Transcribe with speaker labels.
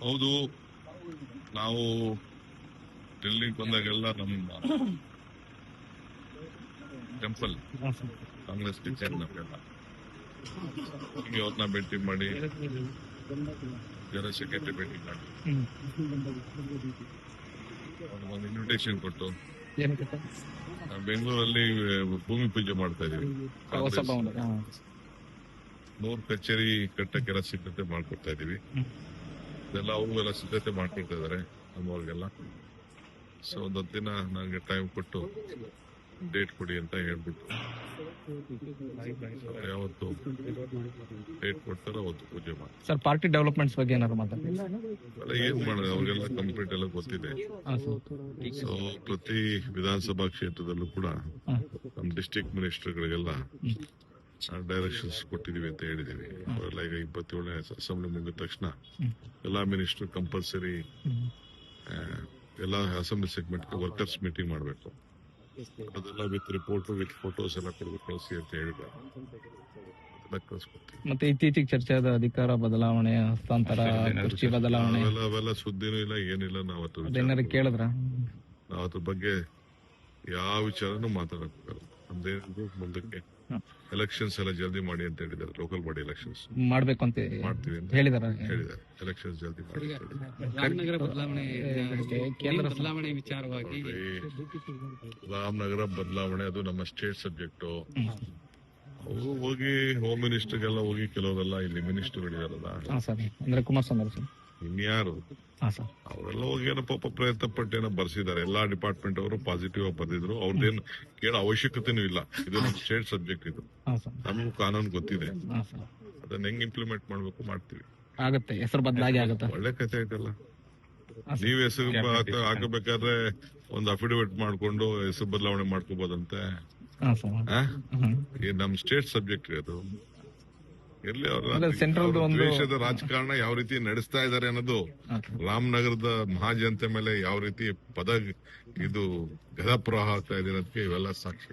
Speaker 1: ಹೌದು ನಾವು ಡೆಲ್ಲಿಗೆ ಬಂದಾಗೆಲ್ಲ ನಮ್ಮ ಟೆಂಪಲ್ ಕಾಂಗ್ರೆಸ್ ಟೀಚರ್ ನಮಗೆಲ್ಲ ಹೀಗೆ ಅವ್ರನ್ನ ಭೇಟಿ ಮಾಡಿ ಜನರಲ್ ಸೆಕ್ರೆಟರಿ ಭೇಟಿ ಮಾಡಿ ಒಂದು ಇನ್ವಿಟೇಷನ್ ಕೊಟ್ಟು ಬೆಂಗಳೂರಲ್ಲಿ ಭೂಮಿ ಪೂಜೆ ಮಾಡ್ತಾ ಇದೀವಿ. ನೂರು ಕಚೇರಿ ಕಟ್ಟಕ್ಕೆಲ್ಲ ಸಿದ್ಧತೆ ಮಾಡ್ಕೊಡ್ತಾ ಇದೀವಿ. ಇದೆಲ್ಲ ಅವ್ರಿಗೆಲ್ಲ ಎಲ್ಲ ಸಿದ್ಧತೆ ಮಾಡ್ಕೊಳ್ತಾ ಇದಾರೆ ನಮ್ಮವ್ರಿಗೆಲ್ಲ. ಸೊ ಒಂದೊಂದು ದಿನ ನನಗೆ ಟೈಮ್ ಕೊಟ್ಟು ಡೇಟ್ ಕೊಡಿ ಅಂತ ಹೇಳ್ಬಿಟ್ಟು. ಯಾವತ್ತು ಡೇಟ್ ಕೊಡ್ತಾರೋ ಅವತ್ತು ಪೂಜೆ ಮಾಡಿ.
Speaker 2: ಸರ್ ಪಾರ್ಟಿ ಡೆವಲಪ್ಮೆಂಟ್ಸ್ ಬಗ್ಗೆ ಏನಾದ್ರು ಮಾತಾಡಿ
Speaker 1: ಅಲ್ಲ ಏನ್ ಮಾಡೋದು? ಅವ್ರಿಗೆಲ್ಲ ಕಂಪ್ಲೀಟ್ ಎಲ್ಲ ಗೊತ್ತಿದೆ. ಸೊ ಪ್ರತಿ ವಿಧಾನಸಭಾ ಕ್ಷೇತ್ರದಲ್ಲೂ ಕೂಡ. ನಮ್ಮ ಡಿಸ್ಟ್ರಿಕ್ಟ್ ಮಿನಿಸ್ಟರ್ಗಳಿಗೆಲ್ಲ ಡೈರೆಕ್ಷನ್ಸ್ ಕೊಟ್ಟಿದೀವಿ ಅಂತ ಹೇಳಿದೀವಿ ಲೈಕ್ ಈಗ ಇಪ್ಪತ್ತೇಳನೇ ಅಸೆಂಬ್ಲಿ ಮುಗಿದ ತಕ್ಷಣ ಎಲ್ಲಾ ಮಿನಿಸ್ಟರ್ ಕಂಪಲ್ಸರಿ ಎಲ್ಲಾ ಅಸೆಂಬ್ಲಿ ಸೆಗ್ಮೆಂಟ್ ವರ್ಕರ್ಸ್ ಮೀಟಿಂಗ್ ಮಾಡಬೇಕು. ಅದೆಲ್ಲ ವಿತ್ ರಿಪೋರ್ಟ್ ವಿತ್ ಫೋಟೋಸ್ ಎಲ್ಲ ಕೊಡಬೇಕು ಕಳಿಸಿ ಅಂತ ಕಳ್ಸ್ಕೊಡ್ತೀವಿ.
Speaker 2: ಮತ್ತೆ ಇತ್ತೀಚೆಗೆ ಚರ್ಚೆ ಆದ ಅಧಿಕಾರ ಬದಲಾವಣೆ ಹಸ್ತಾಂತರ ಕುರ್ಚಿ ಬದಲಾವಣೆ.
Speaker 1: ಅವೆಲ್ಲ ಸುದ್ದಿನೂ ಇಲ್ಲ ಏನಿಲ್ಲ ನಾವು ಅದ್ರ
Speaker 2: ಕೇಳಿದ್ರ?
Speaker 1: ನಾವು ಅದ್ರ ಬಗ್ಗೆ ಯಾವ ವಿಚಾರನೂ ಮಾತಾಡಕ್ ಮುಂದಕ್ಕೆ. ಎಲೆಕ್ಷನ್ಸ್ ಎಲ್ಲ ಜಲ್ದಿ ಮಾಡಿ ಅಂತ ಹೇಳಿದ್ದಾರೆ ಲೋಕಲ್ ಬಾಡಿ ಎಲೆಕ್ಷನ್ಸ್
Speaker 2: ಮಾಡ್ಬೇಕು ಅಂತ
Speaker 1: ಮಾಡ್ತೀವಿ ಅಂತ
Speaker 2: ಹೇಳಿದಾರ
Speaker 1: ಹೇಳಿದ್ದಾರೆ. ಎಲೆಕ್ಷನ್ಸ್ ಜಲ್ದಿ ಮಾಡಿ ಅಂತ ಹೇಳಿದ್ದಾರೆ.
Speaker 3: ರಾಮನಗರ ಬದಲಾವಣೆ
Speaker 2: ಕೇಂದ್ರ
Speaker 3: ಬದಲಾವಣೆ ವಿಚಾರವಾಗಿ
Speaker 1: ರಾಮನಗರ ಬದಲಾವಣೆ ಅದು ನಮ್ಮ ಸ್ಟೇಟ್ ಸಬ್ಜೆಕ್ಟ್ ಅವರು ಹೋಗಿ ಹೋಮ್ ಮಿನಿಸ್ಟರ್ಗೆಲ್ಲ ಹೋಗಿ ಕೆಲವರೆಲ್ಲ ಇಲ್ಲಿ ಮಿನಿಸ್ಟರ್ಗಳಿದಾರಲ್ಲ
Speaker 2: ಹಾ ಸರ್. ಅಂದ್ರೆ ಕುಮಾರಸ್ವಾಮಿ ಸರ್.
Speaker 1: ಇನ್ಯಾರು? ಅವರೆಲ್ಲ ಹೋಗಿ ಏನೋ ಪಾಪ ಪ್ರಯತ್ನ ಪಟ್ಟು ಏನೋ ಬರ್ಸಿದ್ದಾರೆ. ಎಲ್ಲಾ ಡಿಪಾರ್ಟ್ಮೆಂಟ್ ಅವರು ಪಾಸಿಟಿವ್ ಆಗಿ ಬರ್ದಿದ್ರು ಅವ್ರದ್ದೇನು ಕೇಳೋ ಅವಶ್ಯಕತೆನೂ ಇಲ್ಲ. ಇದು ನಮ್ಮ ಸ್ಟೇಟ್ ಸಬ್ಜೆಕ್ಟ್ ಇದು. ನಮಗೂ ಕಾನೂನು ಗೊತ್ತಿದೆ. ಅದನ್ನ ಹೆಂಗ್ ಇಂಪ್ಲಿಮೆಂಟ್ ಮಾಡ್ಬೇಕು ಮಾಡ್ತೀವಿ.
Speaker 2: ಆಗತ್ತೆ. ಹೆಸರು ಬದಲಾಗಿ ಆಗತ್ತೆ.
Speaker 1: ಒಳ್ಳೆ ಕಥೆ ಆಯ್ತಲ್ಲ. ನೀವ್ ಹೆಸರು ಹಾಕಬೇಕಾದ್ರೆ ಒಂದು ಅಫಿಡವಿಟ್ ಮಾಡ್ಕೊಂಡು ಹೆಸರು ಬದಲಾವಣೆ ಮಾಡ್ಕೋಬಹುದಂತೆ ನಮ್ ಸ್ಟೇಟ್ ಸಬ್ಜೆಕ್ಟ್ ಅದು. ಎಲ್ಲಿ ಅವ್ರ
Speaker 2: ಸೆಂಟ್ರಲ್ ಒಂದು-
Speaker 1: ದೇಶದ ರಾಜಕಾರಣ ಯಾವ ರೀತಿ ನಡೆಸ್ತಾ ಇದ್ದಾರೆ ಅನ್ನೋದು. ರಾಮನಗರದ ಮಹಾಜನತೆ ಮೇಲೆ ಯಾವ ರೀತಿ ಪದ ಇದು ಗದಪ್ರವಾಹ ಆಗ್ತಾ ಇದೆ ಅನ್ನೋದಕ್ಕೆ ಇವೆಲ್ಲ ಸಾಕ್ಷಿ